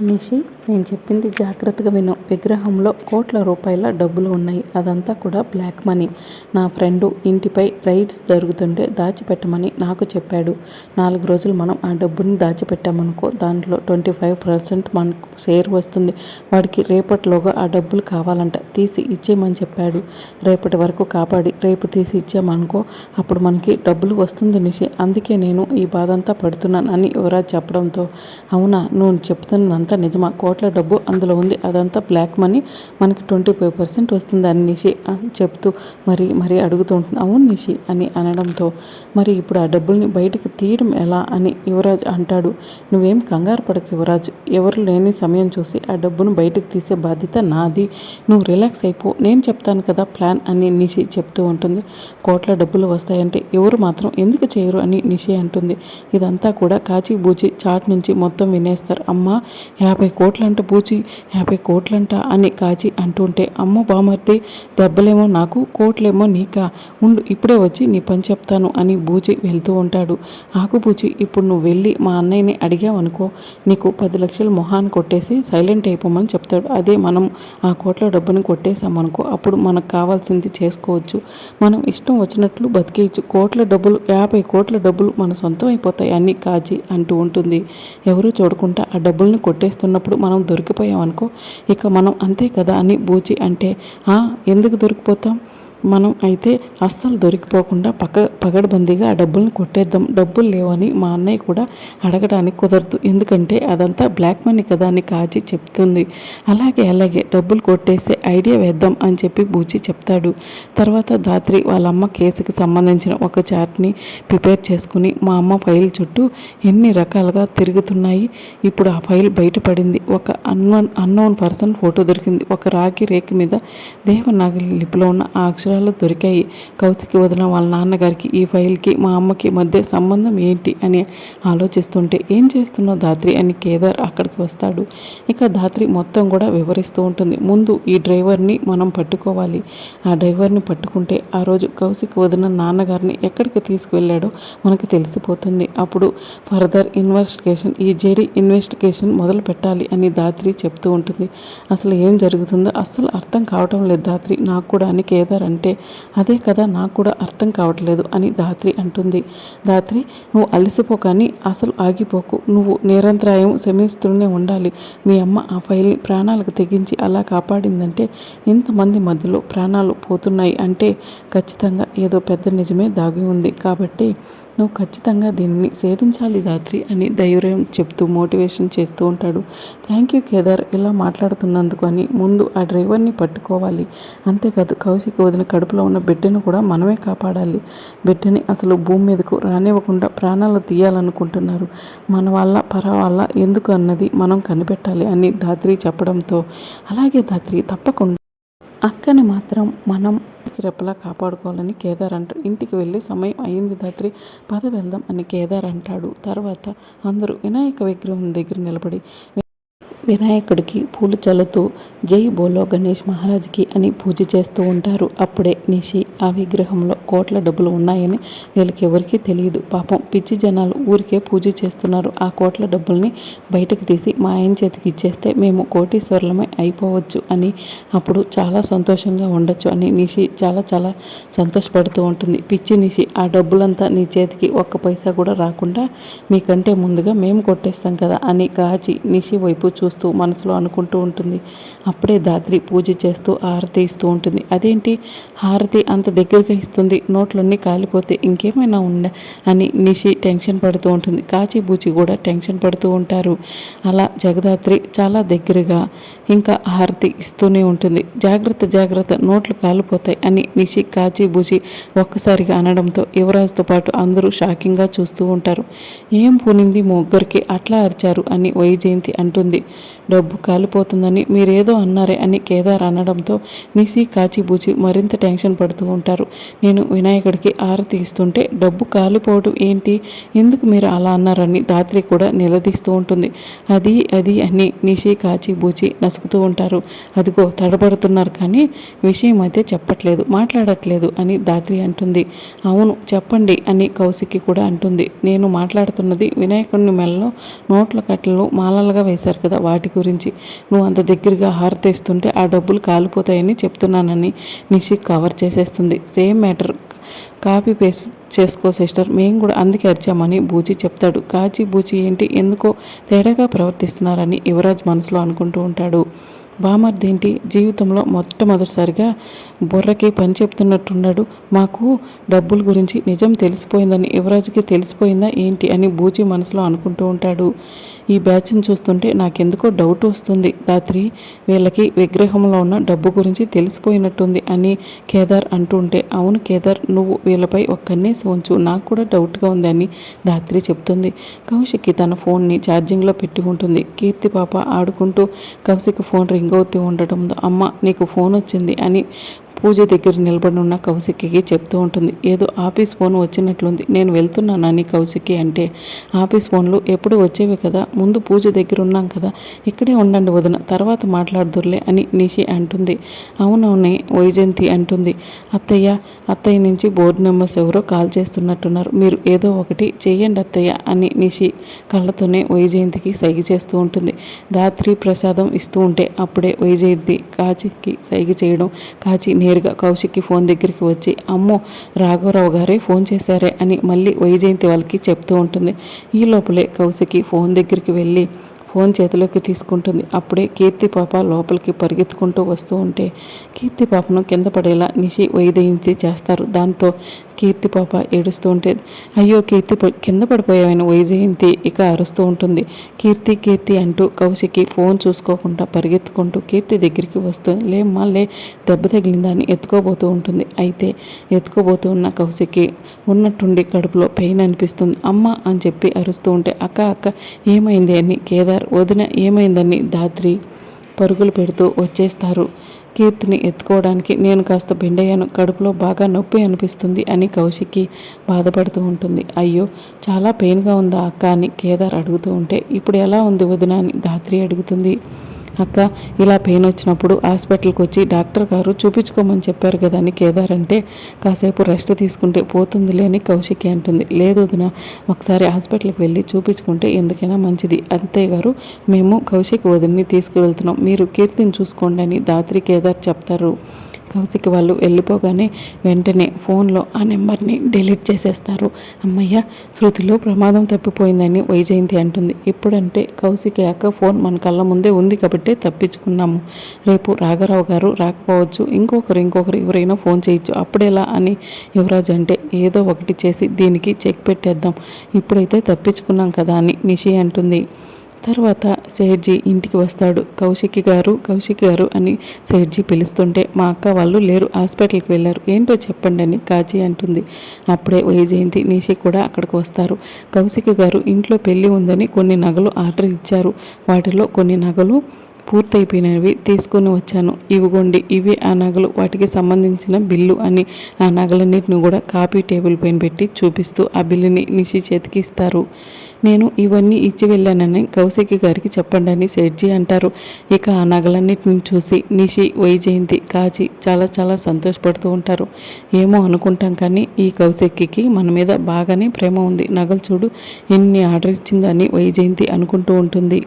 నిషి నేను చెప్పింది జాగ్రత్తగా విను. విగ్రహంలో కోట్ల రూపాయల డబ్బులు ఉన్నాయి. అదంతా కూడా బ్లాక్ మనీ. నా ఫ్రెండు ఇంటిపై రైడ్స్ జరుగుతుంటే దాచిపెట్టమని నాకు చెప్పాడు. నాలుగు రోజులు మనం ఆ డబ్బుని దాచిపెట్టామనుకో దాంట్లో ట్వంటీ ఫైవ్ పర్సెంట్ మనకు షేర్ వస్తుంది. వాడికి రేపటిలోగా ఆ డబ్బులు కావాలంట. తీసి ఇచ్చేయమని చెప్పాడు. రేపటి వరకు కాపాడి రేపు తీసి ఇచ్చామనుకో అప్పుడు మనకి డబ్బులు వస్తుంది నిషి. అందుకే నేను ఈ బాధ అంతా పడుతున్నాను అని యువరాజ్ చెప్పడంతో అవునా నువ్వు చెప్తున్నదంతా అదంతా నిజమా? కోట్ల డబ్బు అందులో ఉంది. అదంతా బ్లాక్ మనీ. మనకి ట్వంటీ ఫైవ్ పర్సెంట్ వస్తుంది అని నిషి చెప్తూ మరి మరి అడుగుతూ ఉంటుంది. అవును నిషి అని అనడంతో మరి ఇప్పుడు ఆ డబ్బుల్ని బయటకు తీయడం ఎలా అని యువరాజ్ అంటాడు. నువ్వేం కంగారు పడకు యువరాజ్. ఎవరు లేని సమయం చూసి ఆ డబ్బును బయటకు తీసే బాధ్యత నాది. నువ్వు రిలాక్స్ అయిపో. నేను చెప్తాను కదా ప్లాన్ అని నిషి చెప్తూ ఉంటుంది. కోట్ల డబ్బులు వస్తాయంటే ఎవరు మాత్రం ఎందుకు చేయరు అని నిషి అంటుంది. ఇదంతా కూడా కాచి బూచి చాట్ నుంచి మొత్తం వినేస్తారు. అమ్మ యాభై కోట్లంట పూచి యాభై కోట్లంట అని కాచి అంటుంటే అమ్మ బామర్ది దెబ్బలేమో నాకు కోట్లేమో నీకా ఉండు ఇప్పుడే వచ్చి నీ పని చెప్తాను అని బూచి వెళ్తూ ఉంటాడు. ఆకు బూచి ఇప్పుడు నువ్వు వెళ్ళి మా అన్నయ్యని అడిగావనుకో నీకు పది లక్షలు మొహాన్ని కొట్టేసి సైలెంట్ అయిపోమని చెప్తాడు. అదే మనం ఆ కోట్ల డబ్బుని కొట్టేసామనుకో అప్పుడు మనకు కావాల్సింది చేసుకోవచ్చు. మనం ఇష్టం వచ్చినట్లు బతికేయచ్చు. కోట్ల డబ్బులు యాభై కోట్ల డబ్బులు మన సొంతం అయిపోతాయి అన్ని కాచి అంటూ ఉంటుంది. ఎవరూ చూడకుండా ఆ డబ్బుల్ని కొట్టే కొట్టేస్తున్నప్పుడు మనం దొరికిపోయామనుకో ఇక మనం అంతే కదా అని బూచి అంటే ఎందుకు దొరికిపోతాం? మనం అయితే అస్సలు దొరికిపోకుండా పక్క పగడబందీగా ఆ డబ్బుల్ని కొట్టేద్దాం. డబ్బులు లేవని మా అన్నయ్య కూడా అడగడానికి కుదరదు. ఎందుకంటే అదంతా బ్లాక్ మనీ కదా అని కాచి చెప్తుంది. అలాగే అలాగే డబ్బులు కొట్టేస్తే ఐడియా వేద్దాం అని చెప్పి బూచి చెప్తాడు. తర్వాత దాత్రి వాళ్ళ అమ్మ కేసుకి సంబంధించిన ఒక చాట్ని ప్రిపేర్ చేసుకుని మా అమ్మ ఫైల్ చుట్టూ ఎన్ని రకాలుగా తిరుగుతున్నాయి. ఇప్పుడు ఆ ఫైల్ బయటపడింది. ఒక అన్నోన్ అన్నోన్ పర్సన్ ఫోటో దొరికింది. ఒక రాగి రేఖ మీద దేవనాగలి లిపిలో ఉన్న ఆ అక్షరాలు దొరికాయి. కౌశికి వదిన వాళ్ళ నాన్నగారికి ఈ ఫైల్కి మా అమ్మకి మధ్య సంబంధం ఏంటి అని ఆలోచిస్తుంటే ఏం చేస్తున్నావు ధాత్రి అని కేదార్ అక్కడికి వస్తాడు. ఇక దాత్రి మొత్తం కూడా వివరిస్తూ ఉంటుంది. ముందు ఈ డ్రైవర్ని మనం పట్టుకోవాలి. ఆ డ్రైవర్ని పట్టుకుంటే ఆ రోజు కౌశిక్ వదిన నాన్నగారిని ఎక్కడికి తీసుకువెళ్ళాడో మనకు తెలిసిపోతుంది. అప్పుడు ఫర్దర్ ఇన్వెస్టిగేషన్ ఈ జేడీ ఇన్వెస్టిగేషన్ మొదలు పెట్టాలి అని ధాత్రి చెప్తూ ఉంటుంది. అసలు ఏం జరుగుతుందో అస్సలు అర్థం కావటం లేదు ధాత్రి. నాకు కూడా అని కేదార్ అంటే అదే కదా నాకు కూడా అర్థం కావట్లేదు అని ధాత్రి అంటుంది. ధాత్రి నువ్వు అలసిపోకని అసలు ఆగిపోకు. నువ్వు నిరంతరాయం శ్రమిస్తూనే ఉండాలి. మీ అమ్మ ఆ ఫైల్ని ప్రాణాలకు తెగించి అలా కాపాడిందంటే ఇంతమంది మధ్యలో ప్రాణాలు పోతున్నాయి అంటే ఖచ్చితంగా ఏదో పెద్ద నిజమే దాగి ఉంది. కాబట్టి నువ్వు ఖచ్చితంగా దీన్ని సేధించాలి దాత్రి అని ధైర్యం చెప్తూ మోటివేషన్ చేస్తూ ఉంటాడు. థ్యాంక్ యూ కేదార్ ఇలా మాట్లాడుతున్నందుకు అని ముందు ఆ డ్రైవర్ని పట్టుకోవాలి. అంతేకాదు కౌశిక్ వదిన కడుపులో ఉన్న బిడ్డను కూడా మనమే కాపాడాలి. బిడ్డని అసలు భూమి మీదకు రానివ్వకుండా ప్రాణాలు తీయాలనుకుంటున్నారు. మన వల్ల పర ఎందుకు అన్నది మనం కనిపెట్టాలి అని ధాత్రి చెప్పడంతో. అలాగే దాత్రి తప్పకుండా అక్కని మాత్రం మనం రెప్పలా కాపాడుకోవాలని కేదార్ అంటారు ఇంటికి వెళ్ళి సమయం అయింది దాత్రి పద వెళ్దాం అని కేదార్ అంటాడు. తర్వాత అందరూ వినాయక విగ్రహం దగ్గర నిలబడి వినాయకుడికి పూలు చల్లుతూ జై బోలో గణేష్ మహారాజ్కి అని పూజ చేస్తూ ఉంటారు. అప్పుడే నిషి ఆ విగ్రహంలో కోట్ల డబ్బులు ఉన్నాయని వీళ్ళకి ఎవరికీ తెలియదు. పాపం పిచ్చి జనాలు ఊరికే పూజ చేస్తున్నారు. ఆ కోట్ల డబ్బుల్ని బయటకు తీసి మా ఆయన చేతికి ఇచ్చేస్తే మేము కోటీశ్వరులమే అయిపోవచ్చు అని అప్పుడు చాలా సంతోషంగా ఉండొచ్చు అని నిషి చాలా చాలా సంతోషపడుతూ ఉంటుంది. పిచ్చి నిషి ఆ డబ్బులంతా నీ చేతికి ఒక్క పైసా కూడా రాకుండా మీకంటే ముందుగా మేము కొట్టేస్తాం కదా అని కాచి నిషి వైపు చూస్తూ చూస్తూ మనసులో అనుకుంటూ ఉంటుంది. అప్పుడే దాత్రి పూజ చేస్తూ హారతి ఇస్తూ ఉంటుంది. అదేంటి? హారతి అంత దగ్గరగా ఇస్తుంది. నోట్లన్నీ కాలిపోతే ఇంకేమైనా ఉందా అని నిషి టెన్షన్ పడుతూ ఉంటుంది. కాచిబూచి కూడా టెన్షన్ పడుతూ ఉంటారు. అలా జగదాత్రి చాలా దగ్గరగా ఇంకా హారతి ఇస్తూనే ఉంటుంది. జాగ్రత్త జాగ్రత్త నోట్లు కాలిపోతాయి అని నిషి కాచిబూచి ఒక్కసారిగా అనడంతో యువరాజుతో పాటు అందరూ షాకింగ్గా చూస్తూ ఉంటారు. ఏం పూనింది ముగ్గురికి అట్లా అరిచారు అని వైజయంతి అంటుంది. డబ్బు కాలిపోతుందని మీరేదో అన్నారే అని కేదార్ అనడంతో నిసి కాచిబూచి మరింత టెన్షన్ పడుతూ ఉంటారు. నేను వినాయకుడికి ఆరతి ఇస్తుంటే డబ్బు కాలిపోవడం ఏంటి? ఎందుకు మీరు అలా అన్నారని దాత్రి కూడా నిలదీస్తూ ఉంటుంది. అది అది అని నిషి కాచిబూచి నసుకుతూ ఉంటారు. అదిగో తడబడుతున్నారు కానీ విషయం అయితే చెప్పట్లేదు మాట్లాడట్లేదు అని దాత్రి అంటుంది. అవును చెప్పండి అని కౌశికి కూడా అంటుంది. నేను మాట్లాడుతున్నది వినాయకుడిని మెల్లో నోట్ల కట్టలు మాలలుగా వేశారు కదా వాటి గురించి. నువ్వు అంత దగ్గరగా హారతేస్తుంటే ఆ డబ్బులు కాలిపోతాయని చెప్తున్నానని నిషి కవర్ చేసేస్తుంది. సేమ్ మ్యాటర్ కాపీ పేస్ట్ చేసుకో సిస్టర్. మేము కూడా అందుకే అరిచామని బూచి చెప్తాడు. కాచి బూచి ఏంటి? ఎందుకో తేడాగా ప్రవర్తిస్తున్నారని యువరాజ్ మనసులో అనుకుంటూ ఉంటాడు. బామర్దేంటి? జీవితంలో మొట్టమొదటిసారిగా బుర్రకి పని చెప్తున్నట్టున్నాడు. మాకు డబ్బుల గురించి నిజం తెలిసిపోయిందని యువరాజుకి తెలిసిపోయిందా ఏంటి అని బూచి మనసులో అనుకుంటూ ఉంటాడు. ఈ బ్యాచ్ని చూస్తుంటే నాకెందుకో డౌట్ వస్తుంది. రాత్రి వీళ్ళకి విగ్రహంలో ఉన్న డబ్బు గురించి తెలిసిపోయినట్టుంది అని కేదార్ అంటుంటే అవును కేదార్ నువ్వు వీళ్ళపై ఒక్కనే సోంచు నాకు కూడా డౌట్గా ఉంది అని దాత్రి చెప్తుంది. కౌశిక్కి తన ఫోన్ని ఛార్జింగ్లో పెట్టి ఉంటుంది. కీర్తి పాప ఆడుకుంటూ కౌశిక్ ఫోన్ రింగ్ అవుతూ ఉండటంతో అమ్మ నీకు ఫోన్ వచ్చింది అని పూజ దగ్గర నిలబడి ఉన్న కౌశిక్కి చెప్తూ ఉంటుంది. ఏదో ఆఫీస్ ఫోన్ వచ్చినట్లుంది. నేను వెళ్తున్నానని కౌశిక్కి అంటే ఆఫీస్ ఫోన్లు ఎప్పుడు వచ్చేవి కదా? ముందు పూజ దగ్గర ఉన్నాం కదా? ఇక్కడే ఉండండి వదిన తర్వాత మాట్లాడుదురులే అని నిషి అంటుంది. అవునవునే వైజయంతి అంటుంది. అత్తయ్య అత్తయ్య నుంచి బోర్డు మెంబర్స్ ఎవరో కాల్ చేస్తున్నట్టున్నారు. మీరు ఏదో ఒకటి చెయ్యండి అత్తయ్య అని నిషి కళ్ళతోనే వైజయంతికి సైగ చేస్తూ ఉంటుంది. దాత్రి ప్రసాదం ఇస్తూ ఉంటే అప్పుడే వైజయంతి కాచికి సైగ చేయడం కాచి నేరుగా కౌశిక్కి ఫోన్ దగ్గరికి వచ్చి అమ్మో రాఘవరావు గారే ఫోన్ చేశారే అని మళ్ళీ వైజయంతి వాళ్ళకి చెప్తూ ఉంటుంది. ఈ లోపలే కౌశికి ఫోన్ దగ్గరికి వెళ్ళి ఫోన్ చేతిలోకి తీసుకుంటుంది. అప్పుడే కీర్తి పాప లోపలికి పరిగెత్తుకుంటూ వస్తూ ఉంటే కీర్తి పాపను కింద పడేలా నిషి వైదయించి చేస్తారు. దాంతో కీర్తి పాప ఏడుస్తూ ఉంటే అయ్యో కీర్తి కింద పడిపోయావని వైజయంతి ఇక అరుస్తూ ఉంటుంది. కీర్తి కీర్తి అంటూ కౌశికి ఫోన్ చూసుకోకుండా పరిగెత్తుకుంటూ కీర్తి దగ్గరికి వస్తూ లేమ్మా లే దెబ్బ తగిలిందా అని ఎత్తుకోబోతూ ఉంటుంది. అయితే ఎత్తుకోబోతూ ఉన్న కౌశికి ఉన్నట్టుండి కడుపులో పెయిన్ అనిపిస్తుంది. అమ్మ అని చెప్పి అరుస్తూ ఉంటే అక్క అక్క ఏమైంది అని కేదార్ వదిన ఏమైందని దాత్రి పరుగులు పెడుతూ వచ్చేస్తారు. కీర్తిని ఎత్తుకోవడానికి నేను కాస్త బెండయ్యాను. కడుపులో బాగా నొప్పి అనిపిస్తుంది అని కౌశికి బాధపడుతూ ఉంటుంది. అయ్యో చాలా పెయిన్గా ఉందా అక్క అని కేదార్ అడుగుతూ ఉంటే ఇప్పుడు ఎలా ఉంది వదిన? అని దాత్రి అడుగుతుంది. అక్క ఇలా పెయిన్ వచ్చినప్పుడు హాస్పిటల్కి వచ్చి డాక్టర్ గారు చూపించుకోమని చెప్పారు కదా అని కేదార్ అంటే కాసేపు రెస్ట్ తీసుకుంటే పోతుందిలే అని కౌశికి అంటుంది. లేదు వదిన ఒకసారి హాస్పిటల్కి వెళ్ళి చూపించుకుంటే ఎందుకైనా మంచిది. అంతయ్య గారు మేము కౌశిక్ వదిన్ని తీసుకువెళ్తున్నాం. మీరు కీర్తిని చూసుకోండి అని దాత్రి కేదార్ చెప్తారు. కౌశిక్ వాళ్ళు వెళ్ళిపోగానే వెంటనే ఫోన్లో ఆ నెంబర్ని డిలీట్ చేసేస్తారు. అమ్మయ్య శృతిలో ప్రమాదం తప్పిపోయిందని వైజయంతి అంటుంది. ఇప్పుడంటే కౌశిక్ యాక ఫోన్ మన కళ్ళ ముందే ఉంది కాబట్టి తప్పించుకున్నాము. రేపు రాఘరావు గారు రాకపోవచ్చు ఇంకొకరు ఇంకొకరు ఎవరైనా ఫోన్ చేయొచ్చు. అప్పుడెలా అని యువరాజ్ అంటే ఏదో ఒకటి చేసి దీనికి చెక్ పెట్టేద్దాం. ఇప్పుడైతే తప్పించుకున్నాం కదా అని నిషి అంటుంది. తర్వాత సేర్జీ ఇంటికి వస్తాడు. కౌశికి గారు కౌశికి గారు అని సేర్జీ పిలుస్తుంటే మా అక్క వాళ్ళు లేరు హాస్పిటల్కి వెళ్ళారు. ఏంటో చెప్పండి అని కాజీ అంటుంది. అప్పుడే వైజయంతి నిషి కూడా అక్కడికి వస్తారు. కౌశిక్ గారు ఇంట్లో పెళ్ళి ఉందని కొన్ని నగలు ఆర్డర్ ఇచ్చారు. వాటిలో కొన్ని నగలు పూర్తయిపోయినవి తీసుకొని వచ్చాను. ఇవిగోండి ఇవి ఆ నగలు. వాటికి సంబంధించిన బిల్లు అని ఆ నగలన్నింటిని కూడా కాపీ టేబుల్ పైన పెట్టి చూపిస్తూ ఆ బిల్లుని నిషి చేతికి ఇస్తారు. నేను ఇవన్నీ ఇచ్చి వెళ్ళానని కౌశికి గారికి చెప్పండి అని సెడ్జీ అంటారు. ఇక ఆ నగలన్నిటిని చూసి నిషి వైజయంతి కాచి చాలా చాలా సంతోషపడుతూ ఉంటారు. ఏమో అనుకుంటాం కానీ ఈ కౌశిక్కి మన మీద బాగానే ప్రేమ ఉంది. నగలు చూడు ఎన్ని ఆర్డర్ ఇచ్చిందని వైజయంతి అనుకుంటూ ఉంటుంది.